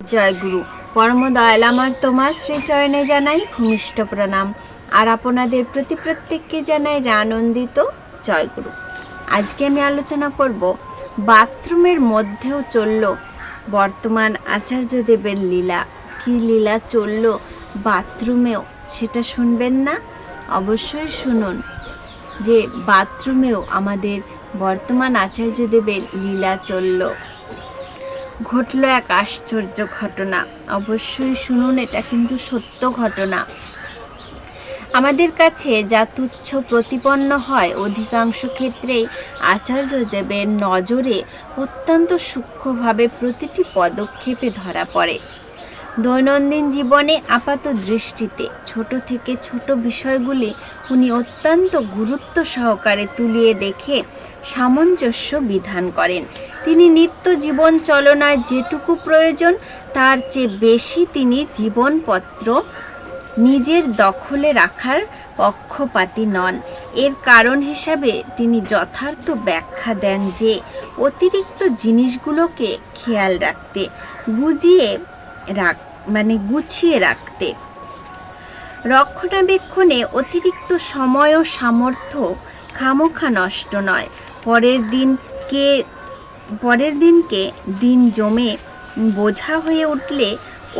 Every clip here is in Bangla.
জয় গুরু পরম দয়াল আমার তোমার শ্রীচরণে জানাই ভূমিষ্ঠ প্রণাম। আর আপনাদের প্রতি প্রত্যেককে জানাই আনন্দিত জয় গুরু আজকে আমি আলোচনা করব, বাথরুমের মধ্যেও চলল বর্তমান আচার্যদেবের লীলা। কি লীলা চলল বাথরুমেও, সেটা শুনবেন না? অবশ্যই শুনুন যে বাথরুমেও আমাদের বর্তমান আচার্যদেবের লীলা চলল। ঘটল এক আশ্চর্য ঘটনা। অবশ্যই শুনুন, এটা কিন্তু সত্য ঘটনা। আমাদের কাছে যা তুচ্ছ প্রতিপন্ন হয়, অধিকাংশ ক্ষেত্রেই আচার্যদেবের নজরে অত্যন্ত সূক্ষ্মভাবে প্রতিটি পদক্ষেপে ধরা পড়ে। দৈনন্দিন জীবনে আপাত দৃষ্টিতে ছোট থেকে ছোট বিষয়গুলি উনি অত্যন্ত গুরুত্ব সহকারে তুলিয়ে দেখে সামঞ্জস্য বিধান করেন। তিনি নিত্য জীবন চলনায় যেটুকু প্রয়োজন, তার চেয়ে বেশি তিনি জীবনপত্র নিজের দখলে রাখার পক্ষপাতী নন। এর কারণ হিসাবে তিনি যথার্থ ব্যাখ্যা দেন যে, অতিরিক্ত জিনিসগুলোকে খেয়াল রাখতে, বুঝিয়ে রাখ মানে গুছিয়ে রাখতে। রক্ষণাবেক্ষণে অতিরিক্ত সময় ও সামর্থ্য খামোখা নষ্ট নয়। পরের দিনকে পরের দিনকে দিন জমে বোঝা হয়ে উঠলে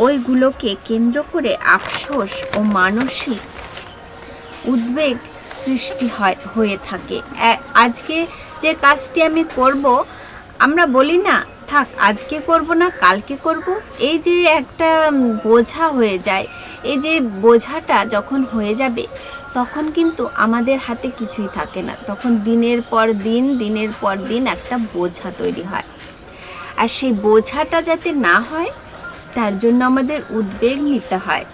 ওইগুলোকে কেন্দ্র করে আফসোস ও মানসিক উদ্বেগ সৃষ্টি হয়, হয়ে থাকে। আজকে যে কাজটি আমি করব, আমরা বলি না থাক, আজকে করব না, কালকে করব। এই যে একটা বোঝা হয়ে যায়, এই যে বোঝাটা যখন হয়ে যাবে, তখন কিন্তু আমাদের হাতে কিছুই থাকে না। তখন দিনের পর দিন, দিনের পর দিন একটা বোঝা তৈরি হয়। আর সেই বোঝাটা যাতে না হয়, তার জন্য আমাদের উদ্বেগ নিতে হয়।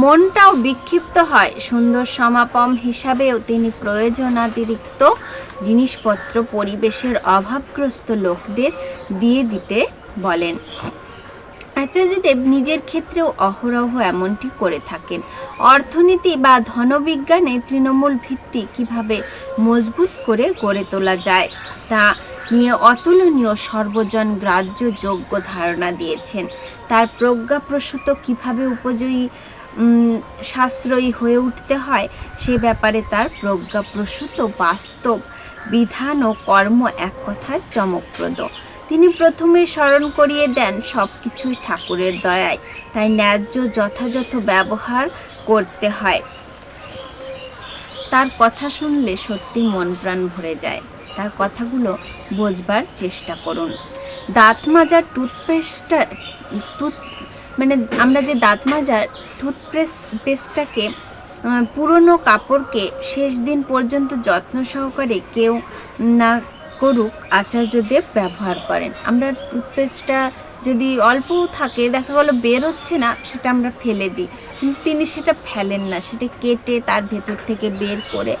মনটাও বিক্ষিপ্ত হয়। সুন্দর সমাপম হিসাবেও তিনি প্রয়োজনাতিরিক্ত জিনিসপত্র পরিবেশের অভাবগ্রস্ত লোকদের দিয়ে দিতে বলেন। আচার্যদেব নিজের ক্ষেত্রেও অহরহ এমনটি করে থাকেন। অর্থনীতি বা ধনবিজ্ঞানে তৃণমূল ভিত্তি কীভাবে মজবুত করে গড়ে তোলা যায়, তা নিয়ে অতুলনীয় সর্বজন গ্রাহ্য যোগ্য ধারণা দিয়েছেন। তার প্রজ্ঞাপ্রসূত কীভাবে উপযোগী সাশ্রয়ী হয়ে উঠতে হয়, সে ব্যাপারে তার প্রজ্ঞাপ্রসূত বাস্তব বিধান ও কর্ম এক কথায় চমকপ্রদ। তিনি প্রথমে স্মরণ করিয়ে দেন সব কিছুই ঠাকুরের দয়ায়, তাই ন্যায্য যথাযথ ব্যবহার করতে হয়। তার কথা শুনলে সত্যি মন প্রাণ ভরে যায়। তার কথাগুলো বোঝবার চেষ্টা করুন। দাঁত মাজার টুথপেস্টটা টুথ মানে আমরা যে দাঁত মাজার টুথপেস্ট পেস্টটাকে পুরনো কাপড়কে শেষ দিন পর্যন্ত যত্ন সহকারে কেউ না করুক আচার্যদেব ব্যবহার করেন। আমরা টুথপেস্টটা যদি অল্পও থাকে, দেখা গেলো বেরোচ্ছে না, সেটা আমরা ফেলে দিই। কিন্তু তিনি সেটা ফেলেন না, সেটা কেটে তার ভেতর থেকে বের করে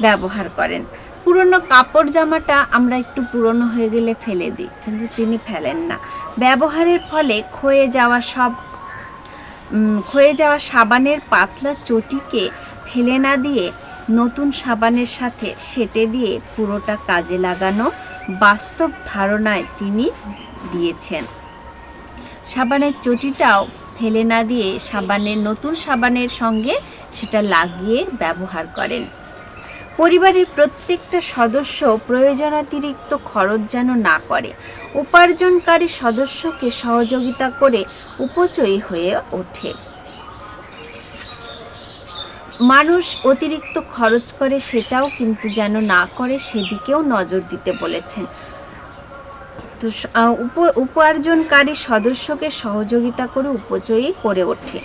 ব্যবহার করেন। পুরনো কাপড় জামাটা আমরা একটু পুরনো হয়ে গেলে ফেলে দিই, কিন্তু তিনি ফেলেন না। ব্যবহারের ফলে ক্ষয়ে যাওয়া সব ক্ষয়ে যাওয়া সাবানের পাতলা চটিকে ফেলে না দিয়ে নতুন সাবানের সাথে সেটে দিয়ে পুরোটা কাজে লাগানো বাস্তব ধারণায় তিনি দিয়েছেন। সাবানের চটিটাও ফেলে না দিয়ে সাবানের নতুন সাবানের সঙ্গে সেটা লাগিয়ে ব্যবহার করেন। পরিবারের প্রত্যেকটা সদস্য প্রয়োজনাতিরিক্ত খরচ যেন না করে। উপার্জনকারী সদস্যকে সহযোগিতা করে উপচয়ী হয়ে ওঠে। মানুষ অতিরিক্ত খরচ করে সেটাও কিন্তু যেন না করে সেদিকেও নজর দিতে বলেছেন। তো উপ- উপার্জনকারী সদস্যকে সহযোগিতা করে উপচয়ী করে ওঠে।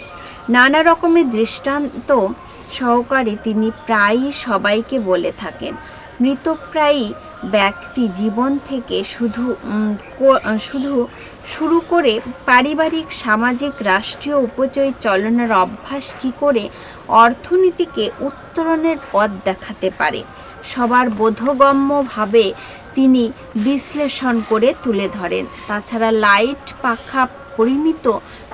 নানা রকমের দৃষ্টান্ত সহকারে তিনি প্রায়ই সবাইকে বলে থাকেন। মৃতপ্রায়ী ব্যক্তি জীবন থেকে শুধু শুধু শুরু করে পারিবারিক, সামাজিক, রাষ্ট্রীয় উপচয় চলনের অভ্যাস কী করে অর্থনীতিকে উত্তরণের পথ দেখাতে পারে, সবার বোধগম্যভাবে তিনি বিশ্লেষণ করে তুলে ধরেন। তাছাড়া লাইট, পাখা পরিমিত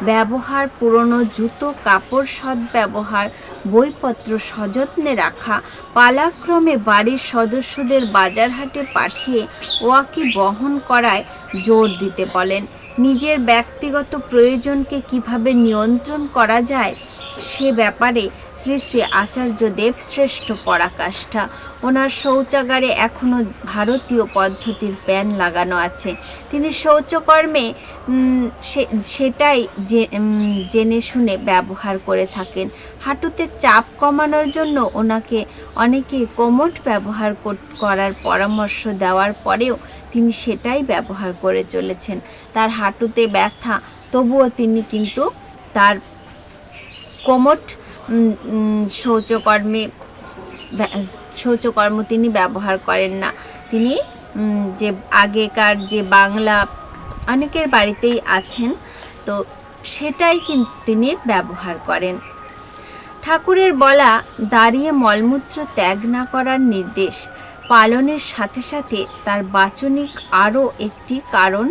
ব্যবহার, পুরনো জুতো, কাপড় সদ্ব্যবহার বইপত্র সযত্নে রাখা, পালাক্রমে বাড়ির সদস্যদের বাজারহাটে পাঠিয়ে ওয়াকি বহন করায় জোর দিতে বলেন। নিজের ব্যক্তিগত প্রয়োজনকে কীভাবে নিয়ন্ত্রণ করা যায় সে ব্যাপারে শ্রী শ্রী আচার্যদেব শ্রেষ্ঠ পরাকাষ্ঠা। ওনার শৌচাগারে এখনও ভারতীয় পদ্ধতির প্যান লাগানো আছে। তিনি শৌচকর্মে সেটাই জেনে শুনে ব্যবহার করে থাকেন। হাঁটুতে চাপ কমানোর জন্য ওনাকে অনেকে কোমট ব্যবহার করার পরামর্শ দেওয়ার পরেও তিনি সেটাই ব্যবহার করে চলেছেন। তার হাঁটুতে ব্যথা, তবুও তিনি কিন্তু তার কোমট শৌচকর্মে শৌচকর্ম তিনি ব্যবহার করেন না। তিনি যে আগেকার যে বাংলা অনেকের বাড়িতেই আছেন, তো সেটাই কিন্তু তিনি ব্যবহার করেন। ঠাকুরের বলা দাঁড়িয়ে মলমূত্র ত্যাগ না করার নির্দেশ পালনের সাথে সাথে তার বাচনিক আরও একটি কারণ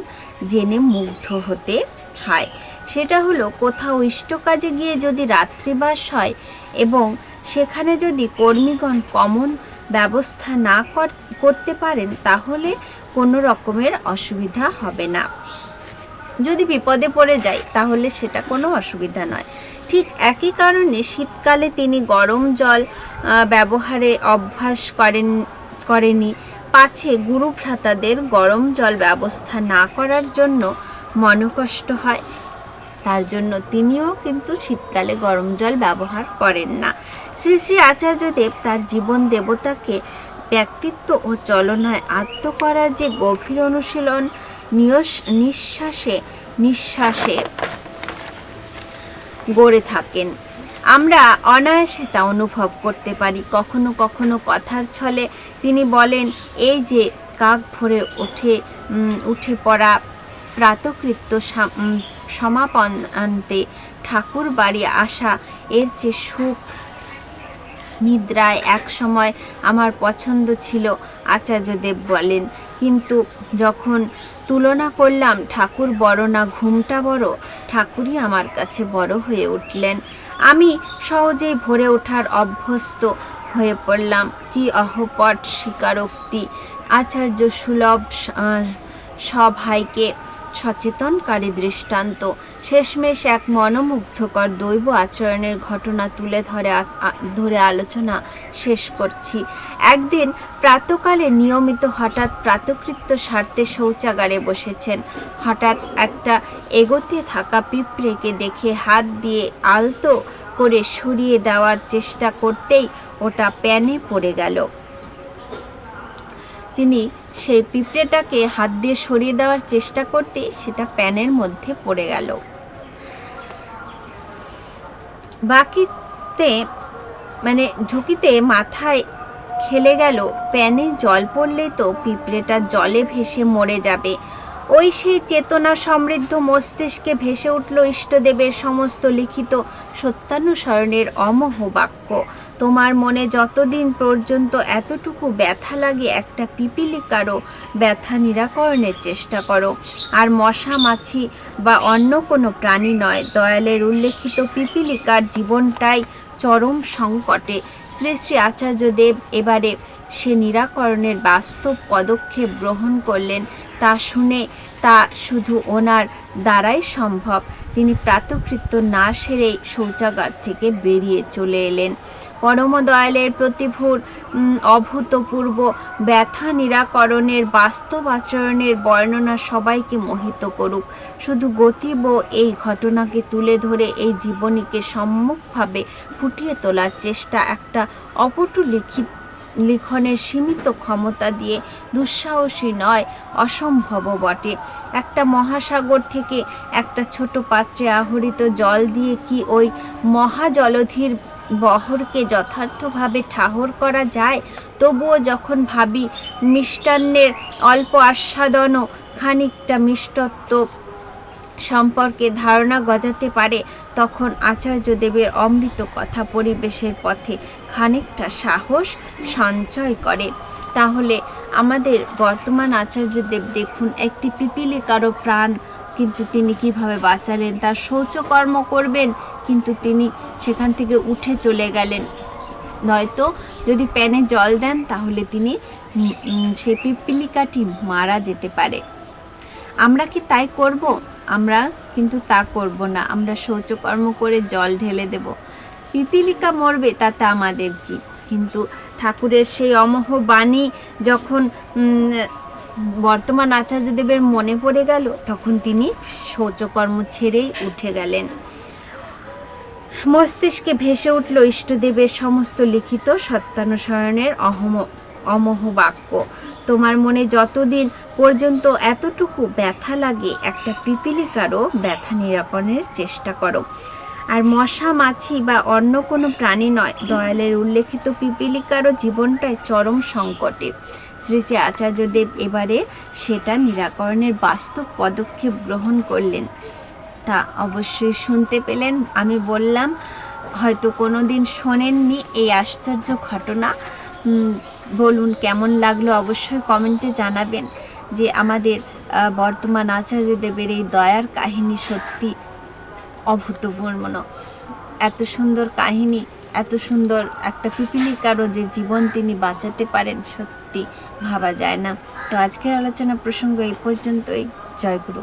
জেনে মুগ্ধ হতে হয়। সেটা হলো কোথাও ইষ্ট কাজে গিয়ে যদি রাত্রিবাস হয় এবং সেখানে যদি কর্মীগণ কমন ব্যবস্থা না কর- করতে পারেন, তাহলে কোনো রকমের অসুবিধা হবে না। যদি বিপদে পড়ে যায় তাহলে সেটা কোনো অসুবিধা নয়। ঠিক একই কারণে শীতকালে তিনি গরম জল ব্যবহারে অভ্যাস করেন করেনি পাছে গুরু ভ্রাতাদের গরম জল ব্যবস্থা না করার জন্য মনকষ্ট হয়। তার জন্য তিনিও কিন্তু শীতকালে গরম জল ব্যবহার করেন না। শ্রী শ্রী আচার্যদেব তার জীবন দেবতাকে ব্যক্তিত্ব ও চলনায় আত্ম করার যে গভীর অনুশীলন, নিয়স- নিঃশ্বাসে নিঃশ্বাসে গড়ে থাকেন। আমরা অনায়াসে তা অনুভব করতে পারি। কখনো কখনো কথার ছলে তিনি বলেন, এই যে কাক ভরে ওঠে উঠে পড়া প্রাতকৃত্য সমাপন আনতে ঠাকুর বাড়ি আসা এর চেয়ে সুখ, নিদ্রায় এক সময় আমার পছন্দ ছিল আচার্যদেব বলেন। কিন্তু যখন তুলনা করলাম, ঠাকুর বড় না ঘুমটা বড়, ঠাকুরই আমার কাছে বড় হয়ে উঠলেন। আমি সহজেই ভরে ওঠার অভ্যস্ত হয়ে পড়লাম। কি অহপট স্বীকারোক্তি। আচার্য সুলভ সভাইকে সচেতনকারী দৃষ্টান্ত। শেষমেশ এক মনোমুগ্ধকর দৈব আচরণের ঘটনা তুলে ধরে ধরে আলোচনা শেষ করছি। একদিন প্রাতকালে নিয়মিত হঠাৎ প্রাতকৃত্য স্বার্থে শৌচাগারে বসেছেন। হঠাৎ একটা এগোতে থাকা পিঁপড়েকে দেখে হাত দিয়ে আলতো করে সরিয়ে দেওয়ার চেষ্টা করতেই ওটা প্যানে পড়ে গেল। তিনি সেই পিঁপড়েটাকে হাত দিয়ে সরিয়ে দেওয়ার চেষ্টা করতে সেটা প্যানের মধ্যে পড়ে গেল। বাকিতে মানে ঝুঁকিতে মাথায় খেলে গেল, প্যানে জল পড়লেই তো পিঁপড়েটা জলে ভেসে মরে যাবে। ওই সেই চেতনা সমৃদ্ধ মস্তিষ্কে ভেসে উঠল ইষ্টদেবের সমস্ত লিখিত সত্যানুসরণের অমোহ বাক্য। তোমার মনে যতদিন পর্যন্ত এতটুকু ব্যথা লাগে একটা পিপিলিকারও ব্যথা নিরাকরণের চেষ্টা করো। আর মশা, মাছি বা অন্য কোনো প্রাণী নয়, দয়ালের উল্লেখিত পিপিলিকার জীবনটাই চরম সংকটে। শ্রী শ্রী আচার্যদেব এবারে সে নিরাকরণের বাস্তব পদক্ষেপ গ্রহণ করলেন তা শুনে তা শুধু ওনার দ্বারাই সম্ভব। তিনি প্রাতকৃত্য না সেরেই শৌচাগার থেকে বেরিয়ে চলে এলেন। পরম দয়ালের প্রতিভুর অভূতপূর্ব ব্যথা নিরাকরণের, বাস্তব আচরণের বর্ণনা সবাইকে মোহিত করুক। শুধু গতিব এই ঘটনাকে তুলে ধরে এই জীবনীকে সম্মুখভাবে ফুটিয়ে তোলার চেষ্টা একটা অপটু লিখিত লিখনের সীমিত ক্ষমতা দিয়ে দুঃসাহসী নয় অসম্ভব বটে। একটা মহাসাগর থেকে একটা ছোট পাত্রে আহরিত জল দিয়ে কি ওই মহাজলধির বহরকে যথার্থভাবে ঠাহর করা যায়? তবুও যখন ভাবি মিষ্টান্নের অল্প আস্বাদনও খানিকটা মিষ্টত্ব সম্পর্কে ধারণা গজাতে পারে, তখন আচার্যদেবের অমৃত কথা পরিবেশের পথে খানিকটা সাহস সঞ্চয় করে। তাহলে আমাদের বর্তমান আচার্যদেব দেখুন একটি পিপিলিকারও প্রাণ, কিন্তু তিনি কীভাবে বাঁচালেন, তার শৌচকর্ম করবেন, কিন্তু তিনি সেখান থেকে উঠে চলে গেলেন। নয়তো যদি প্যানে জল দেন, তাহলে তিনি সেই পিপিলিকাটি মারা যেতে পারে। আমরা কি তাই করব? আমরা কিন্তু তা করব না। আমরা শৌচকর্ম করে জল ঢেলে দেব। পিপিলিকা মরবে তাতে আমাদের কি? কিন্তু ঠাকুরের সেই অমোহ বাণী যখন বর্তমান আচার্যদেবের মনে পড়ে গেল, তখন তিনি শৌচকর্ম ছেড়েই উঠে গেলেন। মস্তিষ্কে ভেসে উঠল ইষ্টদেবের সমস্ত লিখিত সত্যানুসরণের অহম। অমোহ বাক্য তোমার মনে যতদিন পর্যন্ত এতটুকু ব্যথা লাগে, একটা পিপিলিকারও ব্যথা নিরাপণের চেষ্টা করো। আর মশা, মাছি বা অন্য কোনো প্রাণী নয়, দয়ালের উল্লেখিত পিপিলিকারও জীবনটায় চরম সংকটে। শ্রী শ্রী আচার্যদেব এবারে সেটা নিরাকরণের বাস্তব পদক্ষেপ গ্রহণ করলেন। তা অবশ্যই শুনতে পেলেন। আমি বললাম, হয়তো কোনো দিন শোনেননি এই আশ্চর্য ঘটনা। বলুন, কেমন লাগল অবশ্যই কমেন্টে জানাবেন যে আমাদের বর্তমান আচার্যদেবের এই দয়ার কাহিনী সত্যি অভূতপূর্ণ। এত সুন্দর কাহিনী, এত সুন্দর একটা পিপিলিকারও যে জীবন তিনি বাঁচাতে পারেন সত্যি ভাবা যায় না। তো আজকের আলোচনা প্রসঙ্গ এই পর্যন্তই। জয়গুরু